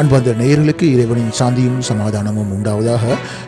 அன்பந்த நேயர்களுக்கு இறைவனின் சாந்தியும் சமாதானமும் உண்டாவதாக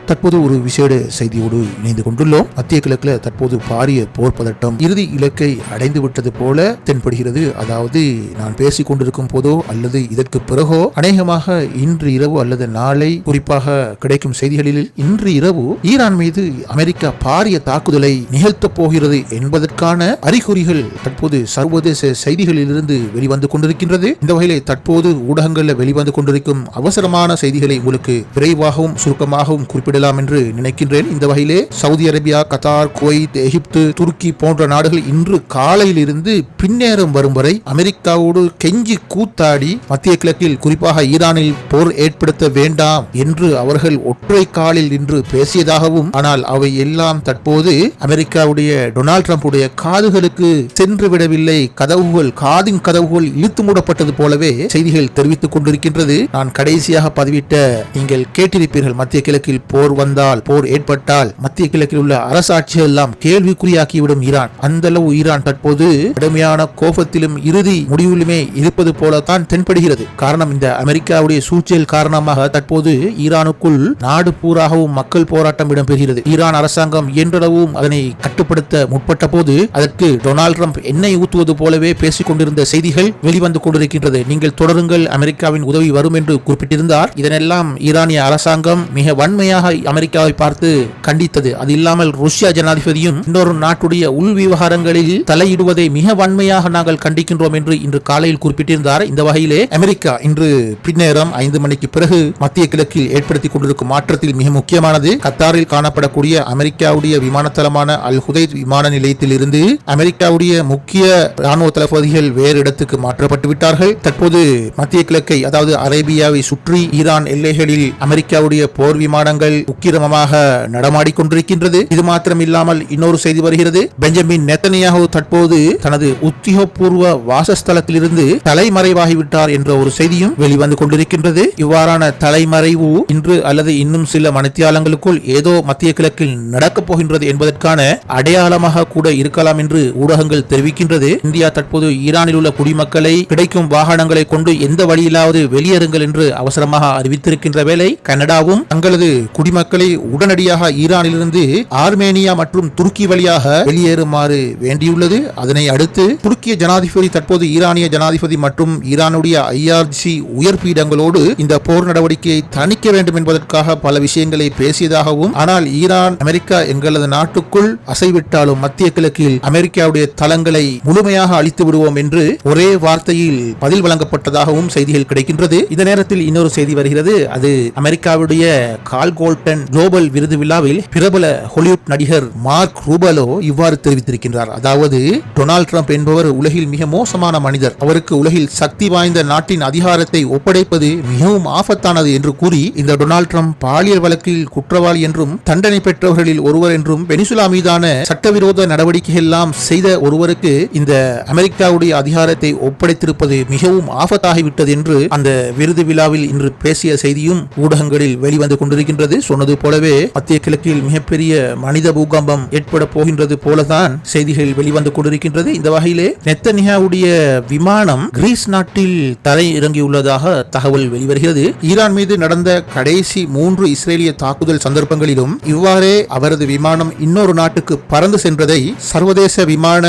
தற்போது ஒரு விசேட செய்தியோடு இணைந்து கொண்டுள்ளோம். மத்திய கிழக்கில் தற்போது பாரிய போர் பதட்டம் இறுதி இலக்கை அடைந்து விட்டது போல தென்படுகிறது. அதாவது நான் பேசிக் கொண்டிருக்கும் போதோ அல்லது இதற்கு பிறகோ அநேகமாக இன்று இரவு அல்லது நாளை குறிப்பாக கிடைக்கும் செய்திகளில் இன்று இரவு ஈரான் மீது அமெரிக்கா பாரிய தாக்குதலை நிகழ்த்தப் போகிறது என்பதற்கான அறிகுறிகள் தற்போது சர்வதேச செய்திகளிலிருந்து வெளிவந்து கொண்டிருக்கின்றது. இந்த வகையிலே தற்போது ஊடகங்களில் வெளிவந்து கொண்டிருக்கும் அவசரமான செய்திகளை உங்களுக்கு விரைவாகவும் சுருக்கமாகவும் குறிப்பிடலாம் என்று நினைக்கின்றேன். இந்த வகையிலே Saudi Arabia Qatar Kuwait Egypt துருக்கி போன்ற நாடுகள் இன்று காலையில் இருந்து பின்னேறம் வரும் வரை அமெரிக்காவோடு கெஞ்சி கூத்தாடி மத்திய கிழக்கில் குறிப்பாக ஈரானில் போர் ஏற்படுத்த வேண்டாம் என்று அவர்கள் ஒற்றை காலில் நின்று பேசியதாகவும் ஆனால் அவை எல்லாம் தற்போது அமெரிக்காவுடைய டொனால்ட் ட்ரம்புடைய காதுகளுக்கு சென்று விடவில்லை கதவுகள் காதின் கதவுகள் இழுத்து மூடப்பட்டது போலவே செய்திகள் தெரிவித்துக் கொண்டிருக்கின்றது. நான் கடைசியாக பதிவிட்ட நீங்கள் கேட்டிருப்பீர்கள். மத்திய கிழக்கில் போர் வந்தால் போர் ஏற்பட்டால் மத்திய கிழக்கில் உள்ள அரசாட்சிகள் எல்லாம் கேள்விக்குறியாக்கிவிடும் ஈரான். அந்த அளவு ஈரான் தற்போது கடுமையான கோபத்திலும் இறுதி முடிவிலுமே இருப்பது போலத்தான் தென்படுகிறது. காரணம் இந்த அமெரிக்காவுடைய சூழ்ச்சியல் காரணமாக தற்போது ஈரானுக்குள் நாடு பூராகவும் மக்கள் போராட்டம் இடம்பெறுகிறது. ஈரான் அரசாங்கம் இயன்றளவும் அதனை கட்டுப்படுத்த முற்பட்ட போது அதற்கு டொனால்ட் ட்ரம்ப் எண்ணெய் ஊத்துவது போலவே பேசிக் கொண்டிருந்த செய்திகள் வெளிவந்து கொண்டிருக்கின்றது. நீங்கள் தொடருங்கள். அமெரிக்காவின் உதவி வரும் என்று குறிப்பிட்டிருந்தார். இதனெல்லாம் ஈரானிய அரசாங்கம் மிக வன்மையாக அமெரிக்காவை பார்த்து கண்டித்தது. அது இல்லாமல் ருஷ்யா ஜனாதிபதியும் இன்னொரு நாட்டுடைய உள் விவகாரங்களில் தலையிடுவதை மிக வன்மையாக நாங்கள் கண்டிக்கின்றோம் என்று இன்று காலையில் குறிப்பிட்டிருந்தார். இந்த வகையிலே அமெரிக்கா இன்று பின்னேரம் ஐந்து மணிக்கு பிறகு மத்திய கிழக்கில் ஏற்படுத்திக் கொண்டிருக்கும் மாற்றத்தில் மிக முக்கியமானது. கத்தாரில் காணப்படக்கூடிய அமெரிக்காவுடைய விமான தளமான அல் ஹுதை விமான நிலையத்தில் இருந்து அமெரிக்காவுடைய முக்கிய ராணுவ தளபதிகள் வேறு இடத்துக்கு மாற்றப்பட்டு விட்டார்கள் தற்போது மத்திய கிழக்கை அதாவது அரேபியாவை சுற்றி ஈரான் எல்லைகளில் அமெரிக்காவுடைய போர் விமானங்கள் உக்கிரமமாக நடமாடிக் கொண்டிருக்கின்றது இது மாத்திரம் இல்லாமல் இன்னொரு செய்தி வருகிறது. பெஞ்சமின் நெத்தனியாகு தற்போது தனது உத்தியோகபூர்வ வாசஸ்தலத்திலிருந்து தலைமறைவாகிவிட்டார் என்ற ஒரு செய்தியும் வெளிவந்து கொண்டிருக்கின்றது. இவ்வாறான தலைமறைவு இன்று அல்லது இன்னும் சில மணித்தியாலங்களுக்குள் ஏதோ மத்திய கிழக்கில் நடக்கப் போகின்றது என்பதற்கான அடையாளமாக கூட இருக்கலாம் என்று ஊடகங்கள் தெரிவிக்கின்றது. இந்தியா தற்போது ஈரானில் உள்ள குடிமக்களை கிடைக்கும் வாகனங்களை கொண்டு எந்த வழியிலாவது வெளியேறு வெளியேறுங்கள் என்று அவசரமாக அறிவித்திருக்கின்ற வேளை கனடாவும் தங்களது குடிமக்களை உடனடியாக ஈரானிலிருந்து ஆர்மேனியா மற்றும் துருக்கி வழியாக வெளியேறுமாறு வேண்டியுள்ளது. அதனை அடுத்து துருக்கிய ஜனாதிபதி தற்போது ஈரானிய ஜனாதிபதி மற்றும் ஈரானுடைய ஐஆர்ஜி உயர் பீடங்களோடு இந்த போர் நடவடிக்கையை தணிக்க வேண்டும் என்பதற்காக பல விஷயங்களை பேசியதாகவும் ஆனால் ஈரான் அமெரிக்கா எங்களது நாட்டுக்குள் அசைவிட்டாலும் மத்திய கிழக்கில் அமெரிக்காவுடைய தளங்களை முழுமையாக அழித்து விடுவோம் என்று ஒரே வார்த்தையில் பதில் வழங்கப்பட்டதாகவும் செய்திகள் கிடைக்கின்றது. இந்த நேரத்தில் இன்னொரு செய்தி வருகிறது. அது அமெரிக்காவுடைய கால் கோல்டன் குளோபல் விருது விழாவில் பிரபல ஹாலிவுட் நடிகர் மார்க் ரூபலோ இவ்வாறு தெரிவித்திருக்கின்றார். அதாவது டொனால்ட் ட்ரம்ப் என்பவர் உலகில் மிக மோசமான மனிதர். அவருக்கு உலகில் சக்தி வாய்ந்த நாட்டின் அதிகாரத்தை ஒப்படைப்பது மிகவும் ஆபத்தானது என்று கூறி இந்த டொனால்ட் ட்ரம்ப் பாலியல் வழக்கில் குற்றவாளி என்றும் தண்டனை பெற்றவர்களில் ஒருவர் என்றும் வெனிசுலா மீதான சட்டவிரோத நடவடிக்கைகள் எல்லாம் செய்த ஒருவருக்கு இந்த அமெரிக்காவுடைய அதிகாரத்தை ஒப்படைத்திருப்பது மிகவும் ஆபத்தாகிவிட்டது என்று அந்த விருது விழாவில் இன்று பேசிய செய்தியும் ஊடகங்களில் வெளிவந்து கொண்டிருக்கின்றது. சொன்னது போலவே மத்திய கிழக்கில் மிகப்பெரிய மனித பூகம்பம் ஏற்பட போகின்றது போலதான் செய்திகள் வெளிவந்து கொண்டிருக்கின்றது. இந்த வகையிலே நெத்தனியாவுடைய விமானம் கிரீஸ் நாட்டில் தரை இறங்கியுள்ளதாக தகவல் வெளிவருகிறது. ஈரான் மீது நடந்த கடைசி மூன்று இஸ்ரேலிய தாக்குதல் சந்தர்ப்பங்களிலும் இவ்வாறே அவரது விமானம் இன்னொரு நாட்டுக்கு பறந்து சென்றதை சர்வதேச விமான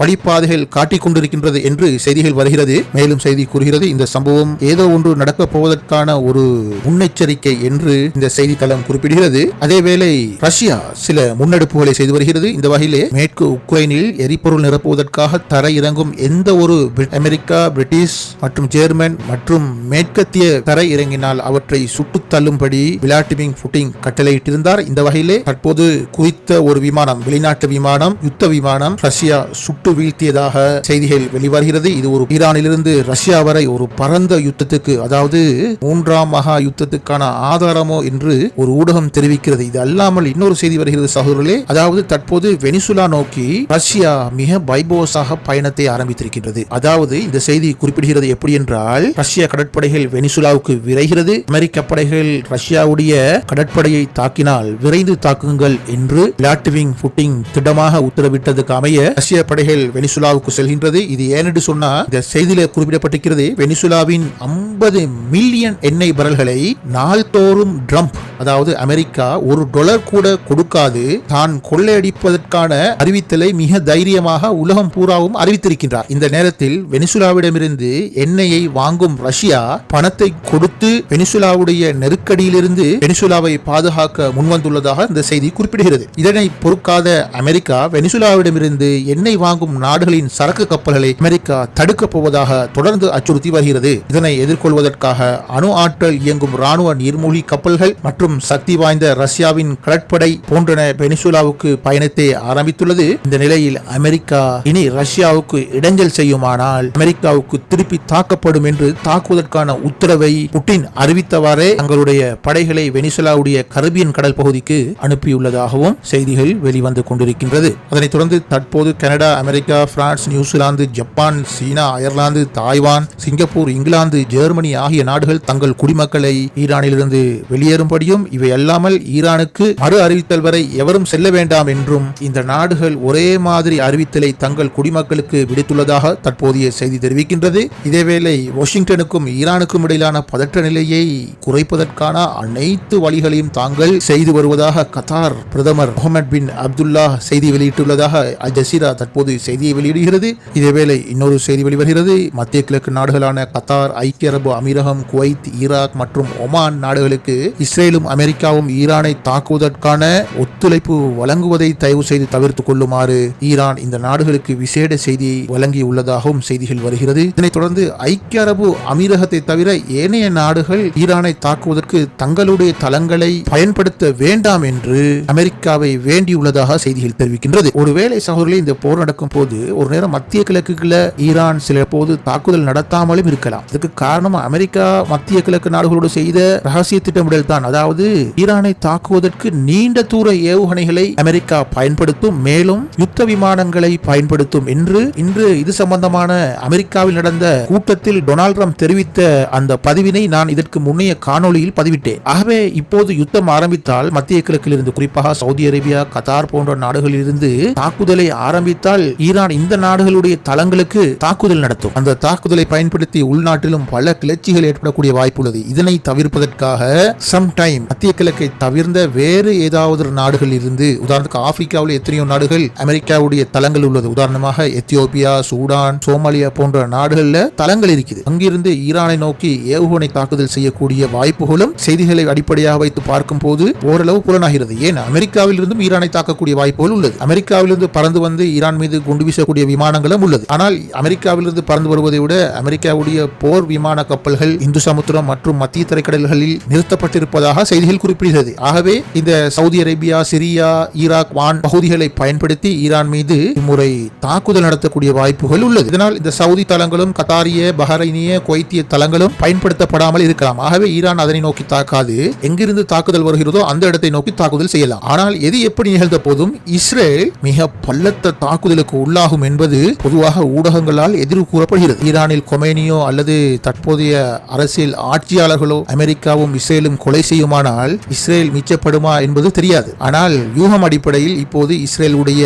வழிபாதைகள் காட்டிக் கொண்டிருக்கின்றது என்று செய்திகள் வருகிறது. மேலும் செய்தி கூறுகிறது இந்த சம்பவம் ஏதோ ஒன்று நடக்கப் போவதற்கான ஒரு முன்னெச்சரிக்கை என்று இந்த செய்தித்தளம் குறிப்பிடுகிறது. அதேவேளை ரஷ்யா சில முன்னெடுப்புகளை செய்து வருகிறது. இந்த வகையிலே மேற்கு உக்ரைனில் எரிபொருள் நிரப்புவதற்காக தர இறங்கும் எந்த ஒரு அமெரிக்கா பிரிட்டிஷ் மற்றும் ஜெர்மன் மற்றும் மேற்கத்திய தரை இறங்கினால் அவற்றை சுட்டுத் தள்ளும்படி விளாடிமிர் புட்டின் கட்டளையிட்டிருந்தார். இந்த வகையிலே தற்போது குறித்த ஒரு விமானம் வெளிநாட்டு விமானம் யுத்த விமானம் ரஷ்யா சுட்டு வீழ்த்தியதாக செய்திகள் வெளிவருகிறது. இது ஒரு ஈரானிலிருந்து ரஷ்யா வரை ஒரு பரந்த யுத்தத்துக்கு அதாவது மூன்றாம் மகா யுத்தத்துக்கான ஆதாரமோ என்று ஒரு ஊடகம் தெரிவிக்கிறது. இது அல்லாமல் இன்னொரு செய்தி வருகிறது சகோதரர்களே. அதாவது தற்போது வெனிசுலா நோக்கி ரஷ்யா மிக பைபோஸாக பயணத்தை ஆரம்பித்திருக்கின்றது. அதாவது இந்த செய்தி குறிப்பிடுகிறது எப்படி என்றால் ரஷ்ய கடற்படைகள் வெனிசுலாவுக்கு விரைகிறது. அமெரிக்க படைகள் ரஷ்யாவுடைய கடற்படையை தாக்கினால் விரைந்து தாக்குங்கள் என்று லாட்விங் புட்டிங் திட்டமாக உத்தரவிட்டதுக்கு அமைய ரஷ்ய படைகள் வெனிசுலாவுக்கு செல்கின்றது. இது ஏனென்று சொன்னா இந்த செய்தியில குறிப்பிடப்பட்டிருக்கிறது வெனிசுலாவின் 50 ஐம்பது மில்லியன் எண்ணெய் பரல்களை நாள்தோறும் ட்ரம்ப் அதாவது அமெரிக்கா ஒரு டொலர் கூட கொடுக்காது. தான் கொள்ளையடிப்பதற்கான அறிவித்தலை மிக தைரியமாக உலகம் பூராவும் அறிவித்திருக்கின்றார். இந்த நேரத்தில் வெனிசுலாவிடமிருந்து எண்ணெயை வாங்கும் ரஷ்யா பணத்தை கொடுத்து வெனிசுலாவுடைய நெருக்கடியிலிருந்து வெனிசுலாவை பாதுகாக்க முன்வந்துள்ளதாக இந்த செய்தி குறிப்பிடுகிறது. இதனை பொறுக்காத அமெரிக்கா வெனிசுலாவிடமிருந்து எண்ணெய் வாங்கும் நாடுகளின் சரக்கு கப்பல்களை அமெரிக்கா தடுக்கப் போவதாக தொடர்ந்து அச்சுறுத்தி வருகிறது. இதனை எதிர்கொள்வதற்காக அணு ஆற்றல் இயங்கும் ராணுவ நீர்மூழ்கி கப்பல்கள் மற்றும் சக்தி வாய்ந்த ரஷ்யாவின் கடற்படை போன்றன வெனிசுலாவுக்கு பயணத்தை ஆரம்பித்துள்ளது. இந்த நிலையில் அமெரிக்கா இனி ரஷ்யாவுக்கு இடைஞ்சல் செய்யுமானால் அமெரிக்காவுக்கு திருப்பி தாக்கப்படும் என்று தாக்குவதற்கான உத்தரவை புட்டின் அறிவித்தவாறே தங்களுடைய படைகளை வெனிசுலாவுடைய கரிபியன் கடல் பகுதிக்கு அனுப்பியுள்ளதாகவும் செய்திகள் வெளிவந்து கொண்டிருக்கின்றது. அதனைத் தொடர்ந்து தற்போது Canada America France New Zealand Japan சீனா Ireland Taiwan Singapore England Germany ஆகிய நாடுகள் தங்கள் குடிமக்களை ஈரானிலிருந்து வெளியேறும்படியும் இவை அல்லாமல் ஈரானுக்கு மறு அறிவித்தல் வரை எவரும் செல்ல வேண்டாம் என்றும் இந்த நாடுகள் ஒரே மாதிரி அறிவித்தலை தங்கள் குடிமக்களுக்கு விடுத்துள்ளதாக தற்போதைய செய்தி தெரிவிக்கின்றது. இதேவேளை வாஷிங்டனுக்கும் ஈரானுக்கும் இடையிலான பதற்ற நிலையை குறைப்பதற்கான அனைத்து வழிகளையும் தாங்கள் செய்து வருவதாக கத்தார் பிரதமர் முகமது பின் அப்துல்லா செய்தி வெளியிட்டுள்ளதாக அல் ஜசீரா தற்போது செய்தியை வெளியிடுகிறது. இதேவேளை இன்னொரு செய்தி வெளிவருகிறது. மத்திய கிழக்கு நாடுகளான கத்தார் ஐக்கிய அரபு அமீரகம் குவைத் ஈராக் மற்றும் ஒமான் நாடுகளுக்கு இஸ்ரேலும் அமெரிக்காவும் ஈரானை தாக்குவதற்கான ஒத்துழைப்பு வழங்குவதை தயவு செய்து தவிர்த்துக் கொள்ளுமாறு ஈரான் இந்த நாடுகளுக்கு விசேட செய்தியை வழங்கியுள்ளதாகவும் செய்திகள் வருகிறது. இதனைத் தொடர்ந்து ஐக்கிய அரபு அமீரகத்தை தவிர ஏனைய நாடுகள் ஈரானை தாக்குவதற்கு தங்களுடைய தளங்களை பயன்படுத்த வேண்டாம் என்று அமெரிக்காவை வேண்டியுள்ளதாக செய்திகள் தெரிவிக்கின்றது. ஒருவேளை சகோதரர்களே இந்த போர் நடக்கும் போது ஒரு நேரம் மத்திய கிழக்குல ஈரான் சில போது தாக்குதல் நடத்தாமலும் இருக்கலாம். இதுக்கு காரணம் அமெரிக்கா மத்திய கிழக்கு நாடுகளோடு செய்த ரகசிய திட்டமிடல் தான். அதாவது ஈரானை தாக்குவதற்கு நீண்ட தூர ஏவுகணைகளை அமெரிக்கா பயன்படுத்தும் மேலும் யுத்த விமானங்களை பயன்படுத்தும் என்று இன்று இது சம்பந்தமான அமெரிக்காவில் நடந்த கூட்டத்தில் டொனால்ட் ட்ரம்ப் தெரிவித்த அந்த பதிவினை நான் இதற்கு முன்னைய காணொலியில் பதிவிட்டேன். ஆகவே இப்போது யுத்தம் ஆரம்பித்தால் மத்திய கிழக்கில் இருந்து குறிப்பாக சவுதி அரேபியா கத்தார் போன்ற நாடுகளில் இருந்து தாக்குதலை ஆரம்பித்தால் ஈரான் இந்த நாடுகளுடைய தளங்களுக்கு தாக்குதல் நடத்தும். அந்த தாக்குதலை பயன்படுத்தி உள்நாட்டிலும் பல கிளர்ச்சிகள் ஏற்படக்கூடிய வாய்ப்பு உள்ளது இதனை தவிர்ப்பதற்காக சம்டைம் மத்திய கிழக்கை தவிர்ந்த வேறு ஏதாவது ஒரு நாடுகளில் இருந்து உதாரணத்துக்கு ஆப்பிரிக்காவில் எத்தனையோ நாடுகள் அமெரிக்காவுடைய தளங்கள் உள்ளது. உதாரணமாக எத்தியோப்பியா சூடான் சோமாலியா போன்ற நாடுகளில் தளங்கள் இருக்குது. அங்கிருந்து ஈரானை நோக்கி ஏவுகணை தாக்குதல் செய்யக்கூடிய வாய்ப்புகளும் செய்திகளை அடிப்படையாக வைத்து பார்க்கும் போது ஓரளவு புலனாகிறது. ஏன்? அமெரிக்காவில் இருந்தும் ஈரானை தாக்கக்கூடிய வாய்ப்புகள் உள்ளது. அமெரிக்காவிலிருந்து பறந்து வந்து ஈரான் மீது குண்டு வீசக்கூடிய விமானங்களும் உள்ளது. ஆனால் அமெரிக்காவிலிருந்து பறந்து வருவதை விட அமெரிக்காவுடைய போர் விமான கப்பல்கள் இந்து சமுத்திரம் மற்றும் மத்திய திரைக்கடல்களில் நிறுத்தப்பட்டிருப்பதாக செய்திகள் குறிப்பிடுகிறது. ஆகவே இந்த சவுதி அரேபியா சிரியா ஈராக் வான் பகுதிகளை பயன்படுத்தி ஈரான் மீது இம்முறை தாக்குதல் நடத்தக்கூடிய வாய்ப்புகள் உள்ளது. இதனால் இந்த சவுதி தளங்களும் கத்தாரிய பஹரைனிய குவைத்திய தளங்களும் பயன்படுத்தப்படாமல் இருக்கலாம். ஆகவே ஈரான் அதனை நோக்கி தாக்காது. எங்கிருந்து தாக்குதல் வருகிறதோ அந்த இடத்தை நோக்கி தாக்குதல் செய்யலாம். ஆனால் எது எப்படி நிகழ்ந்த போதும் இஸ்ரேல் மிக பல்லத்த தாக்குதலுக்கு உள்ளாகும் என்பது பொதுவாக ஊடகங்களால் எதிர்வு கூறப்படுகிறது. ஈரானில் கொமேனியோ அல்லது தற்போதைய அரசியல் ஆட்சியாளர்களோ அமெரிக்காவும் இஸ்ரேலும் கொலை செய்யுமா செய்யுமானால் இஸ்ரேல் மிச்சப்படுமா என்பது தெரியாது. ஆனால் யூகம் அடிப்படையில் இப்போது இஸ்ரேலுடைய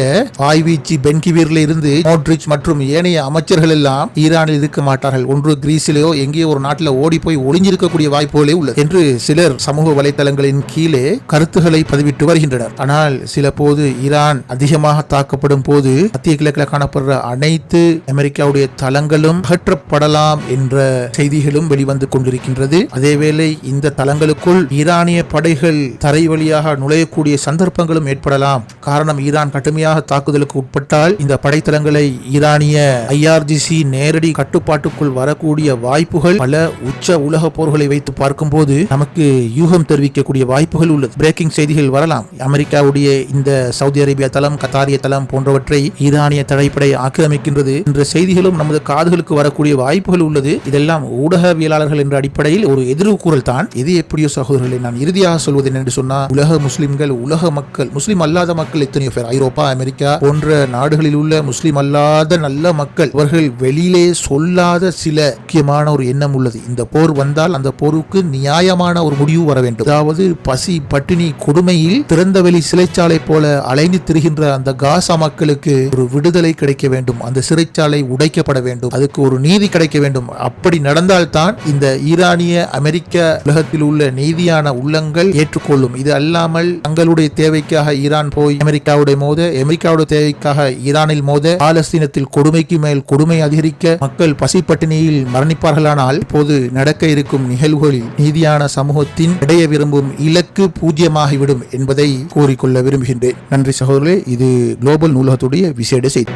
ஆய்வீச்சு பென்கிவீர்ல இருந்து மோட்ரிச் மற்றும் ஏனைய அமைச்சர்கள் எல்லாம் ஈரானில் இருக்க மாட்டார்கள். ஒன்று கிரீஸிலேயோ எங்கேயோ ஒரு நாட்டில் ஓடி போய் ஒளிஞ்சிருக்கக்கூடிய வாய்ப்புகளே உள்ளது என்று சிலர் சமூக வலைதளங்களின் கீழே கருத்துக்களை பதிவிட்டு வருகின்றனர். ஆனால் சில போது ஈரான் அதிகமாக தாக்கப்படும் போது மத்திய கிழக்கில் காணப்படுற அனைத்து அமெரிக்காவுடைய தளங்களும் அகற்றப்படலாம் என்ற செய்திகளும் வெளிவந்து கொண்டிருக்கின்றது. அதேவேளை இந்த தளங்களுக்குள் ஈரான் ஈரானிய படைகள் தரை வழியாக நுழையக்கூடிய சந்தர்ப்பங்களும் ஏற்படலாம். காரணம் ஈரான் கடுமையாக தாக்குதலுக்கு உட்பட்டால் இந்த படைத்தளங்களை ஈரானிய ஐஆர்ஜிசி நேரடி கட்டுப்பாட்டுக்குள் வரக்கூடிய வாய்ப்புகள் பல உச்ச உலக போர்களை வைத்து பார்க்கும்போது நமக்கு யூகம் தெரிவிக்கக்கூடிய வாய்ப்புகள் உள்ளது. பிரேக்கிங் செய்திகள் வரலாம். அமெரிக்காவுடைய இந்த சவுதி அரேபியா தளம் கத்தாரிய தளம் போன்றவற்றை ஈரானிய தடைப்படை ஆக்கிரமிக்கின்றது என்ற செய்திகளும் நமது காதுகளுக்கு வரக்கூடிய வாய்ப்புகள் உள்ளது. இதெல்லாம் ஊடகவியலாளர்கள் என்ற அடிப்படையில் ஒரு எதிர்வு கூறல் தான். எது எப்படியோ சகோதரர்களை நான் நான் இறுதியாக சொல்வது என்னென்று சொன்னால் உலக முஸ்லிம்கள் உலக மக்கள் முஸ்லிம் அல்லாத மக்கள் எத்தனையோ பேர்? ஐரோப்பா அமெரிக்கா போன்ற நாடுகளில் உள்ள முஸ்லிம் அல்லாத நல்ல மக்கள் அவர்கள் வெளியிலே சொல்லாத சில முக்கியமான ஒரு எண்ணம் உள்ளது. இந்த போர் வந்தால் அந்த போருக்கு நியாயமான ஒரு முடிவு வர வேண்டும். அதாவது பசி பட்டினி கொடுமையில் திறந்தவெளி சிறைச்சாலை போல அலைந்து திரிகின்ற அந்த காசா மக்களுக்கு ஒரு விடுதலை கிடைக்க வேண்டும். அந்த சிறைச்சாலை உடைக்கப்பட வேண்டும். அதுக்கு ஒரு நீதி கிடைக்க வேண்டும். அப்படி நடந்தால்தான் இந்த ஈரானிய அமெரிக்க உலகத்தில் உள்ள நீதியான உள்ளங்கள் ஏற்றுக்கொள்ளும். இது அல்லாமல் தங்களுடைய தேவைக்காக ஈரான் போய் அமெரிக்காவுடைய மோத அமெரிக்காவுடைய தேவைக்காக ஈரானில் மோத பாலஸ்தீனத்தில் கொடுமைக்கு மேல் கொடுமை அதிகரிக்க மக்கள் பசிப்பட்டினியில் மரணிப்பார்களானால் இப்போது நடக்க இருக்கும் நிகழ்வுகளில் நீதியான சமூகத்தின் அடைய விரும்பும் இலக்கு பூஜ்யமாகிவிடும் என்பதை கூறிக்கொள்ள விரும்புகின்றேன். நன்றி சகோதரர்களே இது குளோபல் நூலகத்துடைய விசேட செய்தி.